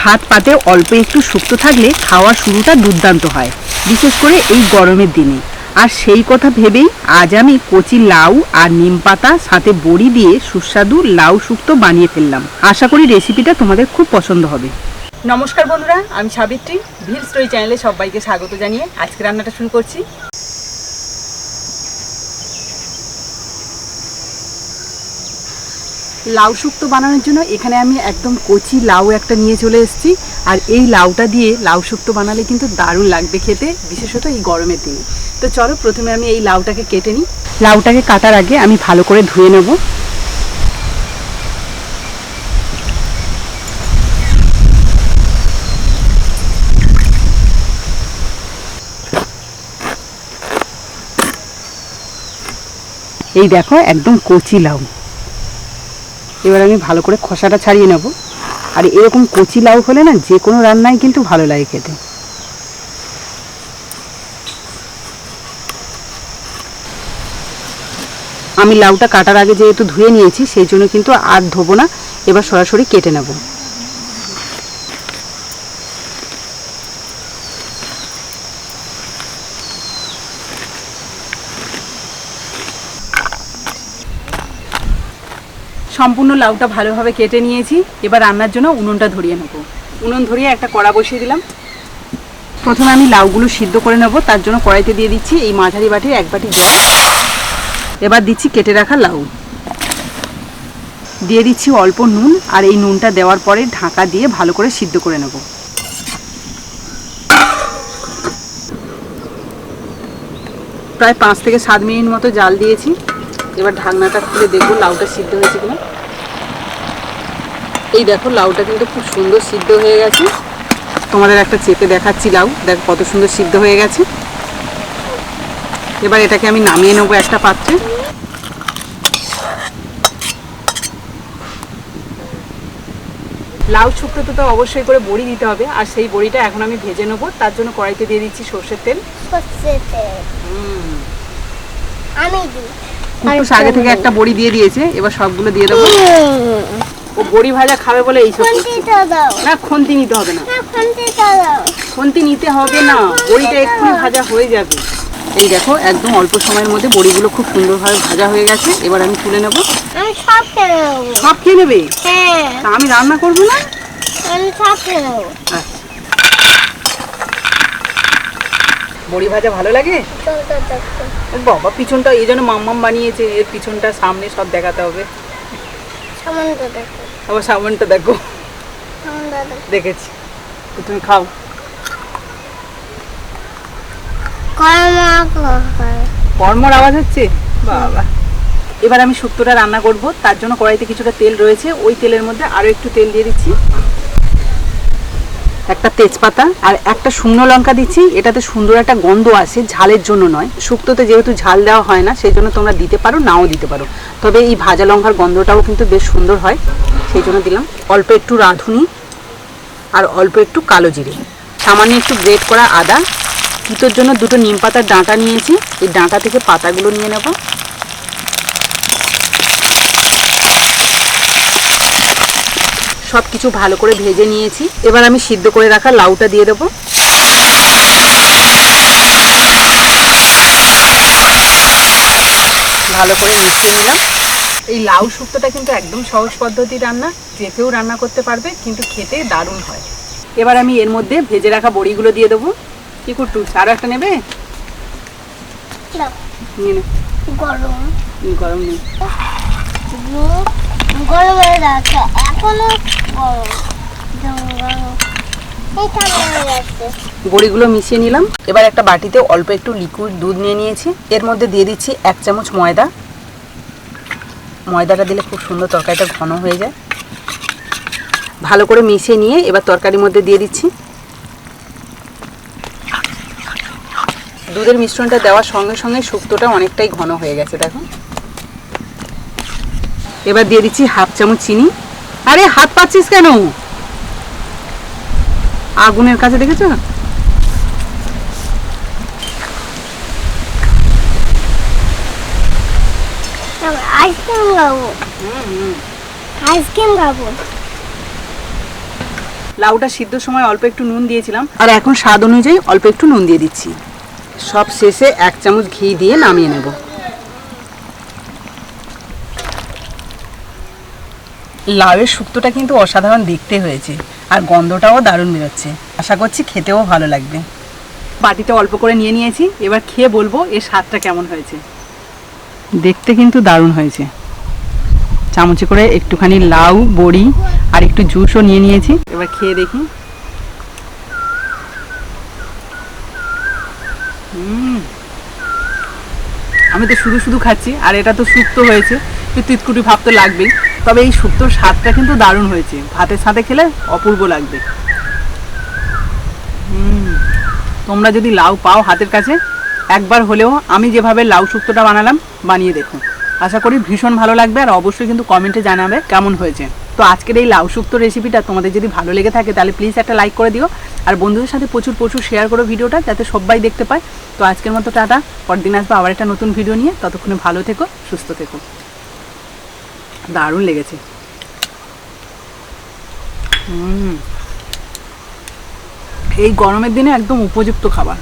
ভাত পাতে অল্প একটু শুক্তো থাকলে খাওয়ার শুরুটা দুর্দান্ত হয়, বিশেষ করে এই গরমের দিনে। আর সেই কথা ভেবেই আজ আমি কচি লাউ আর নিম পাতা সাথে বড়ি দিয়ে সুস্বাদু লাউ শুক্তো বানিয়ে ফেললাম। আশা করি রেসিপিটা তোমাদের খুব পছন্দ হবে। নমস্কার বন্ধুরা, আমি সাবিত্রী ভিল স্টোরি চ্যানেলে সবাইকে স্বাগত জানিয়ে আজকে রান্নাটা শুরু করছি। লাউ শুক্তো বানানোর জন্য এখানে আমি একদম কচি লাউ একটা নিয়ে চলে এসেছি। আর এই লাউটা দিয়ে লাউ শুক্তো বানালে কিন্তু দারুণ লাগবে খেতে, বিশেষত এই গরমের দিনে। তো চলো প্রথমে আমি এই লাউটাকে কেটে নিই। লাউটাকে কাটার আগে আমি ভালো করে ধুয়ে নেব। এই দেখো, একদম কচি লাউ। এবার আমি ভালো করে খোসাটা ছাড়িয়ে নেব। আর এরকম কচি লাউ হলে না যে কোনো রান্নাই কিন্তু ভালো লাগে খেতে। আমি লাউটা কাটার আগে যেহেতু ধুয়ে নিয়েছি, সেই জন্য কিন্তু আর ধোবো না। এবার সরাসরি কেটে নেব। সম্পূর্ণ লাউটা ভালোভাবে কেটে নিয়েছি। এবার রান্নার জন্য উনুনটা ধরিয়ে নেব। উনুন ধরিয়ে একটা কড়া বসিয়ে দিলাম। প্রথমে আমি লাউগুলো সিদ্ধ করে নেব, তার জন্য কড়াইতে দিয়ে দিচ্ছি এই মাঝারি বাটির এক বাটি জল। এবার দিচ্ছি কেটে রাখা লাউ। দিয়ে দিচ্ছি অল্প নুন, আর এই নুনটা দেওয়ার পরে ঢাকা দিয়ে ভালো করে সিদ্ধ করে নেব। প্রায় পাঁচ থেকে সাত মিনিট মতো জাল দিয়েছি। এবার ঢাকনাটা খুলে দেখব লাউটা সিদ্ধ হয়েছে কিনা। এই দেখো লাউটা কিন্তু খুব সুন্দর সিদ্ধ হয়ে গেছে। তোমাদের একটা চেপে দেখাচ্ছি লাউ দেখো কত সুন্দর সিদ্ধ হয়ে গেছে। এবার এটাকে আমি নামিয়ে নেব একটা পাত্রে। লাউ শুক্তোতে তো অবশ্যই করে বড়ি দিতে হবে আর সেই বড়িটা এখন আমি ভেজে নেব। তার জন্য কড়াইতে দিয়ে দিচ্ছি সর্ষের তেল। সর্ষে তেল। আমি দিই। কুটুস আগে থেকে একটা বড়ি দিয়ে দিয়েছে এবার সবগুলো দিয়ে দেবো। ও বড়ি ভাজা খাবে বলে এইসব। খুন্তিটা দাও। না খন্তি নিতে হবে না। খন্তি নিতে হবে না বড়িটা এক্ষুনি ভাজা হয়ে যাবে। এই দেখো একদম অল্প সময়ের মধ্যে বড়িগুলো খুব সুন্দরভাবে ভাজা হয়ে গেছে। এবার আমি তুলে নেব। আমি সব খেয়ে নেব। সব হ্যাঁ। আমি রান্না করব না? সব আচ্ছা। বড়ি ভাজা ভালো লাগে? বাবা পিছনটা এই জন্য মাম্মাম বানিয়েছে এর পিছনটা সামনে সব দেখাতে হবে। আবার সামনটা দেখো। দেখেছি। তুমি খাও। কর্মা। কর্মর আওয়াজ হচ্ছে? বাবা। এবার আমি শুক্তোটা রান্না করব তার জন্য কড়াইতে কিছুটা তেল রয়েছে ওই তেলের মধ্যে আরও একটু তেল দিয়ে দিচ্ছি। একটা তেজপাতা আর একটা শুকনো লঙ্কা দিচ্ছি। এটাতে সুন্দর একটা গন্ধ আসে, ঝালের জন্য নয়। শুক্তোতে যেহেতু ঝাল দেওয়া হয় না, সেই জন্য তোমরা দিতে পারো, নাও দিতে পারো। তবে এই ভাজা লঙ্কার গন্ধটাও কিন্তু বেশ সুন্দর হয়। সেই জন্য দিলাম অল্প একটু রাঁধুনি আর অল্প একটু কালো জিরে। সামান্য একটু গ্রেট করা আদা। তিতোর জন্য দুটো নিম পাতার ডাঁটা নিয়েছি। এই ডাঁটা থেকে পাতাগুলো নিয়ে নেব। সব কিছু ভালো করে ভেজে নিয়েছি। এবার আমি সিদ্ধ করে রাখা লাউটা দিয়ে দেবো। ভালো করে মিশিয়ে নিলাম। এই লাউ শুক্তোটা কিন্তু একদম সহজ পদ্ধতি রান্না। যে কেউ রান্না করতে পারবে কিন্তু খেতে দারুণ হয়। এবার আমি এর মধ্যে ভেজে রাখা বড়িগুলো দিয়ে দেবো। কি করটু আরও একটা নেবে? নিয়ে নে। গরম। গরম নেই। যাচ্ছে বড়িগুলো মিশিয়ে নিলাম। এবার একটা বাটিতে অল্প একটু লিকুইড দুধ নিয়ে নিয়েছি। এর মধ্যে দিয়ে দিচ্ছি এক চামচ ময়দা। ময়দাটা দিলে খুব সুন্দর তরকারিটা ঘন হয়ে যায়। ভালো করে মিশিয়ে নিয়ে এবার তরকারির মধ্যে দিয়ে দিচ্ছি। দুধের মিশ্রণটা দেওয়ার সঙ্গে সঙ্গে শুক্তোটা অনেকটাই ঘন হয়ে গেছে, দেখো। এবার দিয়ে দিচ্ছি হাফ চামচ চিনি। আরে হাত পাচ্ছিস কেন? আগুনের কাছে দেখেছ? আইসক্রিম খাব। আইসক্রিম খাব। লাউটা সিদ্ধর সময় অল্প একটু নুন দিয়েছিলাম। আর এখন স্বাদ অনুযায়ী অল্প একটু নুন দিয়ে দিচ্ছি। সব শেষে এক চামচ ঘি দিয়ে নামিয়ে নেব। লাউয়ের শুক্তোটা কিন্তু অসাধারণ দেখতে হয়েছে, আর গন্ধটাও দারুণ বেরোচ্ছে। আশা করছি খেতেও ভালো লাগবে। বাটিতে অল্প করে নিয়ে নিয়েছি, এবার খেয়ে বলব এর স্বাদটা কেমন হয়েছে। দেখতে কিন্তু দারুণ হয়েছে। চামচে করে একটুখানি লাউ, বড়ি আর একটু জুসও নিয়ে নিয়েছি। এবার খেয়ে দেখি। আমি তো শুধু শুধু খাচ্ছি, আর এটা তো শুক্তো হয়েছে। তুই তিতকুটি ভাব তো লাগবেই। তবে এই শুক্তোর স্বাদটা কিন্তু দারুণ হয়েছে। ভাতের সাথে খেলে অপূর্ব লাগবে। তোমরা যদি লাউ পাও হাতের কাছে, একবার হলেও আমি যেভাবে লাউ শুক্তোটা বানালাম, বানিয়ে দেখো। আশা করি ভীষণ ভালো লাগবে আর অবশ্যই কিন্তু কমেন্টে জানাবে কেমন হয়েছে। তো আজকের এই লাউ শুক্তো রেসিপিটা তোমাদের যদি ভালো লেগে থাকে, তাহলে প্লিজ একটা লাইক করে দিও। আর বন্ধুদের সাথে প্রচুর প্রচুর শেয়ার করো ভিডিওটা যাতে সবাই দেখতে পায়। তো আজকের মতো টাটা, পরদিন আসব আবার একটা নতুন ভিডিও নিয়ে। ততক্ষণে ভালো থেকো, সুস্থ থেকো। দারুণ লেগেছে। এই গরমের দিনে একদম উপযুক্ত খাবার।